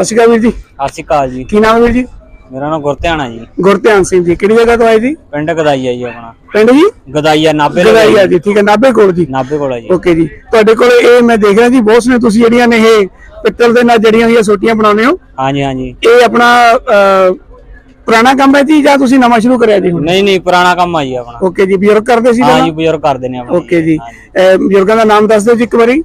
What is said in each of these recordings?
ਸਤਿ ਸ਼੍ਰੀ ਅਕਾਲ ਵੀਰ ਜੀ। ਸਤਿ ਸ਼੍ਰੀ ਅਕਾਲ ਜੀ। ਕੀ ਨਾਮ ਹੈ ਵੀਰ ਜੀ? ਮੇਰਾ ਨਾਮ ਗੁਰਧਿਆਣਾ ਜੀ। ਗੁਰਧਿਆਨ ਸਿੰਘ ਜੀ ਕਿਹੜੀ ਜਗ੍ਹਾ ਤੋਂ ਆਏ ਜੀ? ਪਿੰਡ ਗਦਾਈਆ ਜੀ ਆਪਣਾ। ਪਿੰਡ ਜੀ? ਗਦਾਈਆ ਨਾਬੇ ਗਦਾਈਆ ਜੀ। ਠੀਕ ਹੈ ਨਾਭੇ ਕੋਲ ਜੀ। ਨਾਬੇ ਕੋਲ ਹੈ ਜੀ। ਓਕੇ ਜੀ। ਤੁਹਾਡੇ ਕੋਲ ਇਹ ਮੈਂ ਦੇਖ ਰਿਹਾ ਜੀ ਬਹੁਤ ਨੇ ਤੁਸੀਂ ਜਿਹੜੀਆਂ ਨੇ ਇਹ ਪਿੱਤਲ ਦੇ ਨਾਲ ਜੜੀਆਂ ਹੋਈਆਂ ਸੋਟੀਆਂ ਬਣਾਉਂਦੇ ਹੋ। ਹਾਂਜੀ ਹਾਂਜੀ। ਇਹ ਆਪਣਾ ਪੁਰਾਣਾ ਕੰਮ ਹੈ ਜੀ ਜਾਂ ਤੁਸੀਂ ਨਵਾਂ ਸ਼ੁਰੂ ਕਰਿਆ ਜੀ ਹੁਣ? ਨਹੀਂ ਨਹੀਂ ਪੁਰਾਣਾ ਕੰਮ ਆ ਜੀ ਆਪਣਾ। ਓਕੇ ਜੀ ਬਜ਼ੁਰਗ ਕਰਦੇ ਸੀ ਹਾਂ ਜੀ ਬਜ਼ੁਰਗ ਕਰਦੇ ਨੇ ਆਪਣਾ। ਓਕੇ ਜੀ। ਬਜ਼ੁਰਗਾਂ ਦਾ ਨਾਮ ਦੱਸ ਦਿਓ ਜੀ ਇੱਕ ਵਾਰੀ।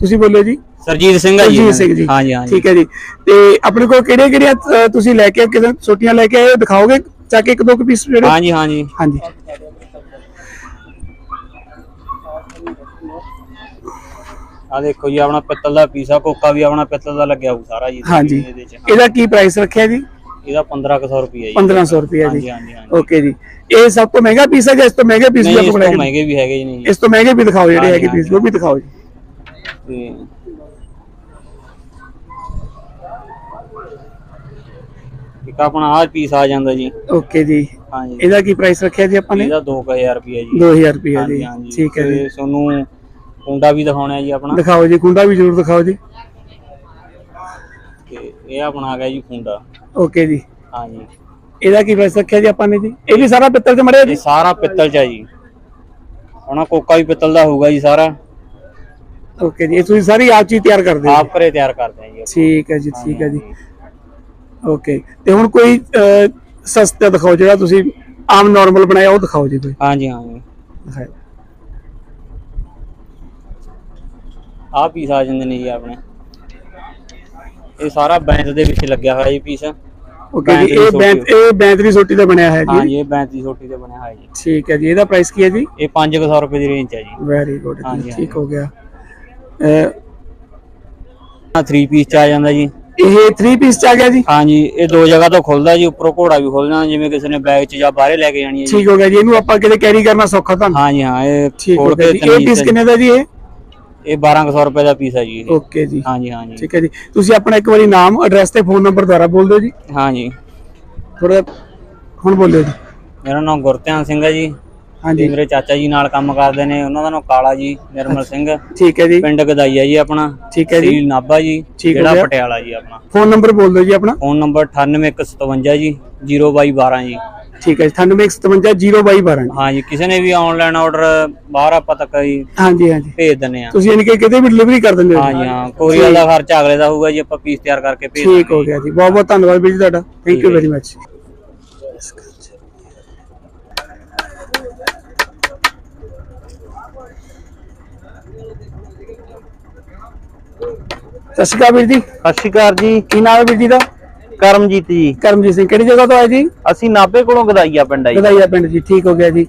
ਤੁਸੀਂ ਬੋਲਿਓ ਜੀ? ਸਰਜੀਤ ਸਿੰਘ ਆ ਜੀ ਸਰਜੀਤ ਸਿੰਘ ਜੀ। ਹਾਂਜੀ ਹਾਂਜੀ ਠੀਕ ਹੈ ਜੀ। ਤੇ ਆਪਣੇ ਕੋਲ ਕਿਹੜੇ ਕਿਹੜੇ ਤੁਸੀਂ ਲੈ ਕੇ ਕਿਤੇ ਛੋਟੀਆਂ ਲੈ ਕੇ ਆਏ? ਹੋ ਦਿਖਾਓਗੇ? ਚੱਕ ਇੱਕ ਦੋ ਪੀਸ ਜਿਹੜੇ? ਹਾਂਜੀ ਹਾਂਜੀ ਹਾਂਜੀ। ਆ ਦੇਖੋ ਜੀ ਆਪਣਾ ਪਿੱਤਲ ਦਾ ਪੀਸਾ ਕੋਕਾ ਵੀ ਆਪਣਾ ਪਿੱਤਲ ਦਾ ਲੱਗਿਆ ਹੋਊ ਸਾਰਾ ਜੀ। ਹਾਂਜੀ। ਇਹਦੇ ਕੀ ਪ੍ਰਾਈਸ ਰੱਖਿਆ ਜੀ? ਇਹਦਾ 1500 ਰੁਪਏ ਜੀ। 1500 ਰੁਪਏ ਜੀ। ਓਕੇ ਜੀ। ਇਹ ਸਭ ਤੋਂ ਮਹਿੰਗਾ ਪੀਸ ਹੈ ਜਾਂ ਇਸ ਤੋਂ ਮਹਿੰਗੇ ਪੀਸ ਵੀ ਨਹੀਂ ਇਸ ਆਪਾਂ ਤੋਂ ਬਣਾਏ ਮਹਿੰਗੇ ਵੀ ਹੈਗੇ ਜੀ। ਨਹੀਂ ਇਸ ਤੋਂ ਮਹਿੰਗੇ ਵੀ ਦਿਖਾਓ ਜਿਹੜੇ ਹੈਗੇ ਪੀਸ ਉਹ ਵੀ ਦਿਖਾਓ ਜੀ। ਤੇ ਇੱਕ ਆਪਣਾ ਆਹ ਪੀਸ ਆ ਜਾਂਦਾ ਜੀ। ਓਕੇ ਜੀ। ਹਾਂਜੀ ਇਹਦਾ ਕੀ ਪ੍ਰਾਈਸ ਰੱਖਿਆ ਜੀ ਆਪਾਂ ਨੇ? ਇਹਦਾ 2000 ਰੁਪਏ ਜੀ। 2000 ਰੁਪਏ ਜੀ। ਠੀਕ ਹੈ ਜੀ। ਤੁਹਾਨੂੰ ਕੁੰਡਾ ਵੀ ਦਿਖਾਉਣਾ ਹੈ ਜੀ ਆਪਣਾ। ਦਿਖਾਓ ਜੀ ਕੁੰਡਾ ਵੀ ਜ਼ਰੂਰ ਦਿਖਾਓ ਜੀ। ਤੇ ਇਹ ਆਪਣਾ ਆ ਗਿਆ ਜੀ ਕੁੰਡਾ। ਓਕੇ ਜੀ। ਹਾਂਜੀ ਇਹਦਾ ਕੀ ਪ੍ਰਾਈਸ ਰੱਖਿਆ ਜੀ ਆਪਾਂ ਨੇ ਜੀ? ਇਹ ਵੀ ਸਾਰਾ ਪਿੱਤਲ ਚ ਮੜਿਆ ਜੀ? ਸਾਰਾ ਪਿੱਤਲ ਚ ਆ ਜੀ। ਹੁਣ ਕੋਕਾ ਵੀ ਪਿੱਤਲ ਦਾ ਹੋਊਗਾ ਜੀ ਸਾਰਾ। ਓਕੇ ਜੀ ਇਹ ਤੁਸੀਂ ਸਾਰੀ ਆਪ ਚੀਜ਼ ਤਿਆਰ ਕਰਦੇ ਹੋ ਆਪ ਘਰੇ ਤਿਆਰ ਕਰਦੇ ਆ ਜੀ ਠੀਕ ਹੈ ਜੀ ਠੀਕ ਹੈ ਜੀ। ਓਕੇ ਤੇ ਹੁਣ ਕੋਈ ਸਸਤਾ ਦਿਖਾਓ ਜਿਹੜਾ ਤੁਸੀਂ ਆਮ ਨਾਰਮਲ ਬਣਾਇਆ ਉਹ ਦਿਖਾਓ ਜੀ ਕੋਈ। ਹਾਂਜੀ ਹਾਂਜੀ। ਦਿਖਾਓ। ਆਹ ਪੀਸ ਆ ਜਾਂਦੇ ਨੇ ਜੀ ਆਪਣੇ। ਇਹ ਸਾਰਾ ਬੈਂਚ ਦੇ ਵਿੱਚ ਲੱਗਿਆ ਹੋਇਆ ਜੀ ਪੀਸ ਓਕੇ ਜੀ ਬੈਂਤ ਦੀ ਇਹ ਸੋਟੀ। ਬੈਂਤ ਇਹ ਬੈਂਤਰੀ ਸੋਟੀ ਦਾ ਬਣਿਆ ਹੈ ਜੀ। ਹਾਂਜੀ ਇਹ ਬੈਂਚ ਦੀ ਛੋਟੀ ਤੇ ਬਣਿਆ ਹੋਇਆ ਜੀ। ਠੀਕ ਹੈ ਜੀ ਇਹਦਾ ਪ੍ਰਾਈਸ ਕੀ ਹੈ ਜੀ? ਇਹ 500 ਰੁਪਏ ਦੀ ਰੇਂਜ ਹੈ ਜੀ। ਵੈਰੀ ਗੁੱਡ ਠੀਕ ਹੋ ਗਿਆ। ਆ 3 ਪੀਸ ਚ ਆ ਜਾਂਦਾ ਜੀ। ਇਹ 3 ਪੀਸ ਚ ਆ ਗਿਆ ਜੀ? ਹਾਂਜੀ ਇਹ ਦੋ ਜਗ੍ਹਾ ਤੋਂ ਖੁੱਲਦਾ ਜੀ ਉੱਪਰੋਂ ਘੋੜਾ ਵੀ ਖੁੱਲ ਜਾਣਾ ਜਿਵੇਂ ਕਿਸੇ ਨੇ ਬੈਗ 'ਚ ਜਾਂ ਬਾਹਰੇ ਲੈ ਕੇ ਜਾਣੀ ਹੈ ਜੀ। ਠੀਕ ਹੋ ਗਿਆ ਜੀ ਇਹਨੂੰ ਆਪਾਂ ਕਿਤੇ ਕੈਰੀ ਕਰਨਾ ਸੌਖਾ ਹਾਂਜੀ ਹਾਂ ਇਹ ਠੀਕ ਹੋ ਗਿਆ ਜੀ। ਇਹ ਤਮੀਜ਼ ਪੀਸ ਤੇ- ਕਿੰਨੇ ਦਾ ਜੀ ਇਹ? ਇਹ 1200 ਰੁਪਏ ਦਾ ਪੀਸ ਹੈ ਜੀ। ਓਕੇ ਜੀ। ਹਾਂਜੀ ਹਾਂਜੀ। ਠੀਕ ਹੈ ਜੀ। ਤੁਸੀਂ ਆਪਣਾ ਇੱਕ ਵਾਰੀ ਨਾਮ ਐਡਰੈਸ ਤੇ ਫੋਨ ਨੰਬਰ ਦੁਆਰਾ ਬੋਲ ਦਿਓ ਜੀ। ਹਾਂਜੀ। ਥੋੜਾ ਹੁਣ ਬੋਲਿਓ ਜੀ। ਮੇਰਾ ਨਾਮ ਗੁਰਧਿਆਨ ਸਿੰਘ ਹੈ ਜੀ। ਤੇ ਹਾਂਜੀ। ਮੇਰੇ ਚਾਚਾ ਜੀ ਨਾਲ ਕੰਮ ਕਰਦੇ ਨੇ ਉਹਨਾਂ ਦਾ ਨਾਮ ਕਾਲਾ ਜੀ ਨਿਰਮਲ ਸਿੰਘ। ਠੀਕ ਹੈ ਜੀ। ਪਿੰਡ ਗਦਾਈਆ ਜੀ ਆਪਣਾ ਠੀਕ ਹੈ ਜੀ। ਤਹਿਸੀਲ ਨਾਭਾ ਜੀ ਜਿਹੜਾ। ਪਟਿਆਲਾ ਜੀ ਆਪਣਾ। ਫੋਨ ਨੰਬਰ ਬੋਲ ਦਿਓ ਜੀ ਆਪਣਾ। ਫੋਨ ਨੰਬਰ 98157 ਜੀ 02212 ਜੀ। ਠੀਕ ਹੈ ਜੀ 9857022212 ਹਾਂਜੀ ਕਿਸੇ ਨੇ ਵੀ ਆਨਲਾਈਨ ਆਰਡਰ ਬਾਹਰ ਆਪਾਂ ਤੱਕ ਜੀ ਹਾਂਜੀ ਹਾਂਜੀ। ਭੇਜ ਦਿੰਨੇ ਆ ਤੁਸੀਂ ਯਾਨੀ ਕਿ ਕਿਤੇ ਵੀ ਡਿਲੀਵਰੀ ਕਰ ਦਿੰਦੇ ਹੋ। ਹਾਂਜੀ ਹਾਂ ਕੋਰੀਅਰ ਦਾ ਖਰਚਾ ਅਗਲੇ ਦਾ ਹੋਊਗਾ ਜੀ ਆਪਾਂ ਪੀਸ ਤਿਆਰ ਕਰਕੇ ਭੇਜ ਠੀਕ ਹੋ ਗਿਆ ਜੀ। ਬਹੁਤ ਬਹੁਤ ਧੰਨਵਾਦ ਵੀਰ ਜੀ ਤੁਹਾਡਾ। ਥੈਂਕ ਯੂ ਵੈਰੀ ਮਚ ਸਤਿ ਸ਼੍ਰੀ ਅਕਾਲ ਵੀਰ ਜੀ। ਸਤਿ ਸ਼੍ਰੀ ਅਕਾਲ ਜੀ। ਕੀ ਨਾਮ ਹੈ ਵੀਰ ਜੀ ਦਾ? ਕਰਮਜੀਤ ਜੀ। ਕਰਮਜੀਤ ਸਿੰਘ ਕਿਹੜੀ ਜਗ੍ਹਾ ਤੋਂ ਆਏ ਜੀ? ਅਸੀਂ ਨਾਭੇ ਕੋਲੋਂ ਗਦਾਈਆ ਪਿੰਡ ਆ ਜੀ। ਗਦਾਈਆ ਪਿੰਡ ਜੀ ਠੀਕ ਹੋ ਗਿਆ ਜੀ।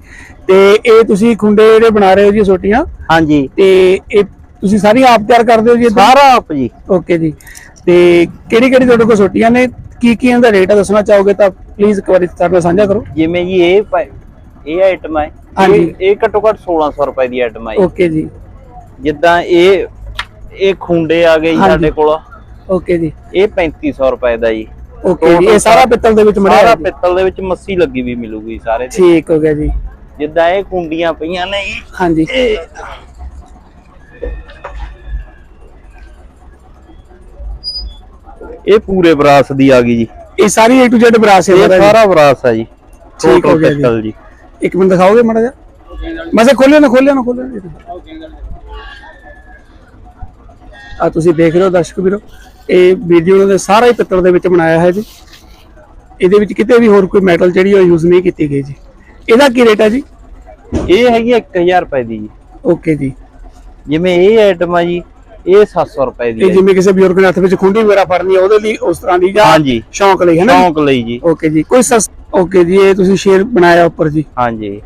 ਤੇ ਇਹ ਤੁਸੀਂ ਖੁੰਡੇ ਜਿਹੜੇ ਬਣਾ ਰਹੇ ਹੋ ਜੀ ਛੋਟੀਆਂ ਹਾਂਜੀ। ਤੇ ਇਹ ਤੁਸੀਂ ਸਾਰੀ ਆਪ ਤਿਆਰ ਕਰਦੇ ਹੋ ਜੀ? ਸਾਰਾ ਆਪ ਜੀ। ਓਕੇ ਜੀ। ਤੇ ਕਿਹੜੀ ਕਿਹੜੀ ਤੁਹਾਡੇ ਕੋਲ ਛੋਟੀਆਂ ਨੇ? ਕੀ ਕੀ ਇਹਦਾ ਰੇਟ ਆ ਦੱਸਣਾ ਚਾਹੋਗੇ ਤਾਂ ਪਲੀਜ਼ ਇੱਕ ਵਾਰੀ ਸਾਡੇ ਨਾਲ ਸਾਂਝਾ ਕਰੋ। ਜਿਵੇਂ ਜੀ ਇਹ ਇਹ ਆਈਟਮ ਹੈ ਹਾਂਜੀ। ਇਹ ਘੱਟੋ ਘੱਟ 1600 ਰੁਪਏ ਦੀ ਆਈਟਮ ਹੈ। ਓਕੇ ਜੀ। ਜਿੱਦਾਂ ਇਹ ਇਹ ਖੁੰਡੇ ਆ ਗਏ ਜੀ ਹਾਂਜੀ। ਸਾਡੇ ਕੋਲ। ਓਕੇ ਜੀ। ਇਹ 3500 ਰੁਪਏ ਦਾ ਜੀ। ਓਕੇ ਜੀ। ਇਹ ਸਾਰਾ ਪਿੱਤਲ ਦੇ ਵਿੱਚ ਮੜਿਆ ਸਾਰਾ ਹੋਇਆ ਜੀ। ਪਿੱਤਲ ਦੇ ਵਿੱਚ ਮੱਸੀ ਲੱਗੀ ਵੀ ਮਿਲੂਗੀ ਸਾਰੇ ਤੇ। ਠੀਕ ਹੋ ਗਿਆ ਜੀ। ਜਿੱਦਾਂ ਇਹ ਕੁੰਡੀਆਂ ਪਈਆਂ ਨੇ ਜੀ। ਹਾਂਜੀ। ਇਹ ਪੂਰੇ ਬਰਾਸ ਦੀ ਆ ਗਈ ਜੀ। ਇਹ ਸਾਰੀ A to Z ਬਰਾਸ ਹੈ ਇਹ ਜੀ। ਸਾਰਾ ਬਰਾਸ ਹੈ ਜੀ। ਠੀਕ ਹੋ Total ਗਿਆ ਜੀ। ਪਿੱਤਲ ਜੀ। ਇੱਕ ਮਿੰਟ ਦਿਖਾਓਗੇ ਮਾੜਾ ਜਿਹਾ? ਮਸੇ ਖੋਲਿਓ ਨਾ ਖੋਲਿਓ ਨਾ ਖੋਲਿਓ ਆ ਤੁਸੀਂ ਦੇਖ ਰਹੇ ਹੋ ਦਰਸ਼ਕ ਵੀਰੋ ਇਹ ਵੀਡੀਓ ਉਹਨਾਂ ਦੇ ਸਾਰਾ ਹੀ ਪਿੱਤਲ ਦੇ ਵਿੱਚ ਬਣਾਇਆ ਹੈ ਜੀ। ਇਹਦੇ ਵਿੱਚ ਕਿਤੇ ਵੀ ਹੋਰ ਕੋਈ ਮੈਟਲ ਜਿਹੜੀ ਉਹ ਯੂਜ਼ ਨਹੀਂ ਕੀਤੀ ਗਈ ਜੀ। ਇਹਦਾ ਕੀ ਰੇਟ ਹੈ ਜੀ? ਇਹ ਹੈਗੀ 1000 ਰੁਪਏ ਦੀ। ਜੀ ਓਕੇ ਜੀ। ਜਿਵੇਂ ਇਹ ਆਈਟਮ ਆ ਜੀ ਇਹ 700 ਰੁਪਏ ਦੀ ਹੈ। ਜਿਵੇਂ ਕਿਸੇ ਬਜ਼ੁਰਗ ਨੇ ਹੱਥ ਵਿੱਚ ਖੁੰਡੀ ਵਗੈਰਾ ਫੜਨੀ ਹੈ ਉਹਦੇ ਲਈ ਉਸ ਤਰ੍ਹਾਂ ਦੀ ਜਾਂ ਹਾਂਜੀ। ਸ਼ੌਂਕ ਲਈ ਹੈ ਨਾ ਸ਼ੌਂਕ ਲਈ ਜੀ। ਓਕੇ ਜੀ। ਕੋਈ ਸਸ ਓਕੇ ਜੀ ਇਹ ਤੁਸੀਂ ਸ਼ੇਰ ਬਣਾਇਆ ਉੱਪਰ ਜੀ। ਹਾਂਜੀ।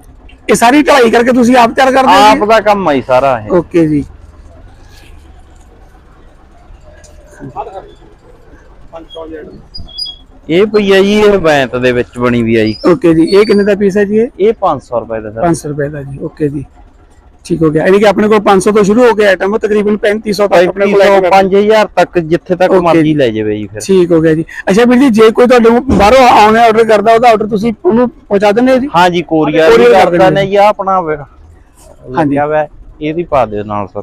ਇਹ ਸਾਰੀ ਢਲਾਈ ਕਰਕੇ ਤੁਸੀਂ ਆਪ ਤਿਆਰ ਕਰਦੇ ਹੋ ਆਪ ਦਾ ਕੰਮ ਜੀ ਸਾਰਾ ਇਹ। ਓਕੇ ਜੀ। ਇਹ ਪਈ ਆ ਜੀ ਇਹ ਬੈਂਤ ਦੇ ਵਿੱਚ ਬਣੀ ਵੀ ਆ ਜੀ। ਓਕੇ ਜੀ ਇਹ ਕਿੰਨੇ ਦਾ ਪੀਸ ਹੈ ਜੀ ਇਹ? ਇਹ 500 ਰੁਪਏ ਦਾ ਸਰ। 500 ਰੁਪਏ ਦਾ ਜੀ ਓਕੇ ਜੀ। ਠੀਕ ਹੋ ਗਿਆ। ਯਾਨੀ ਕਿ ਆਪਣੇ ਕੋਲ 500 ਤੋਂ ਸ਼ੁਰੂ ਹੋ ਕੇ ਆਈਟਮ ਤਕਰੀਬਨ 3500 ਤੱਕ ਆਪਣੇ ਕੋਲ 3500 item ਹੈ। 5000 ਤੱਕ ਜਿੱਥੇ ਤੱਕ ਮਰਜ਼ੀ ਜੀ। ਲੈ ਜਾਵੇ ਜੀ ਫਿਰ। ਠੀਕ ਹੋ ਗਿਆ ਜੀ। ਅੱਛਾ ਵੀਰ ਜੀ ਜੇ ਕੋਈ ਤੁਹਾਡੇ ਕੋਲ ਬਾਹਰੋਂ ਆਉਣਾ ਆਰਡਰ ਕਰਦਾ ਉਹਦਾ ਆਰਡਰ ਤੁਸੀਂ ਉਹਨੂੰ ਪਹੁੰਚਾ ਦਿੰਦੇ ਹੋ ਜੀ? ਹਾਂਜੀ ਕੋਰੀਆ Courier ਵੀ ਕਰ ਕਰਦਾ ਨੇ ਜੀ। ਆਪਣਾ ਹਾਂਜੀ। ਲੱਗਿਆ ਵਾ ਇਹਦੀ ਪਾ ਦਿਓ ਨਾਲ ਸਰ।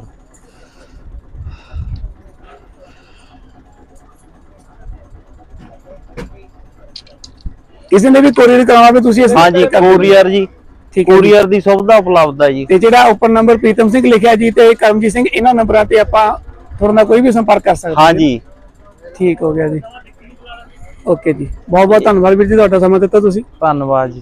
ਕਿਸੇ ਨੇ ਵੀ ਕੋਰੀਅਰ ਕਰਾਉਣਾ ਵੀ ਤੁਸੀਂ ਅਸੀਂ ਹਾਂਜੀ ਕੋਰੀਅਰ ਜੀ। ਠੀਕ ਹੈ। ਕੋਰੀਅਰ ਦੀ ਸੁਵਿਧਾ ਉਪਲਬਧ ਹੈ ਜੀ। ਤੇ ਜਿਹੜਾ ਉੱਪਰ ਨੰਬਰ ਪ੍ਰੀਤਮ ਸਿੰਘ ਲਿਖਿਆ ਜੀ ਤੇ ਕਰਮਜੀਤ ਸਿੰਘ ਇਹਨਾਂ ਨੰਬਰਾਂ ਤੇ ਆਪਾਂ ਤੁਹਾਡੇ ਨਾਲ ਕੋਈ ਵੀ ਸੰਪਰਕ ਕਰ ਸਕਦੇ ਹਾਂ। ਹਾਂਜੀ। ਠੀਕ ਹੋ ਗਿਆ ਜੀ। ਓਕੇ ਜੀ। ਬਹੁਤ ਬਹੁਤ ਧੰਨਵਾਦ ਵੀਰ ਜੀ ਤੁਹਾਡਾ ਸਮਾਂ ਦਿੱਤਾ ਤੁਸੀਂ। ਧੰਨਵਾਦ ਜੀ।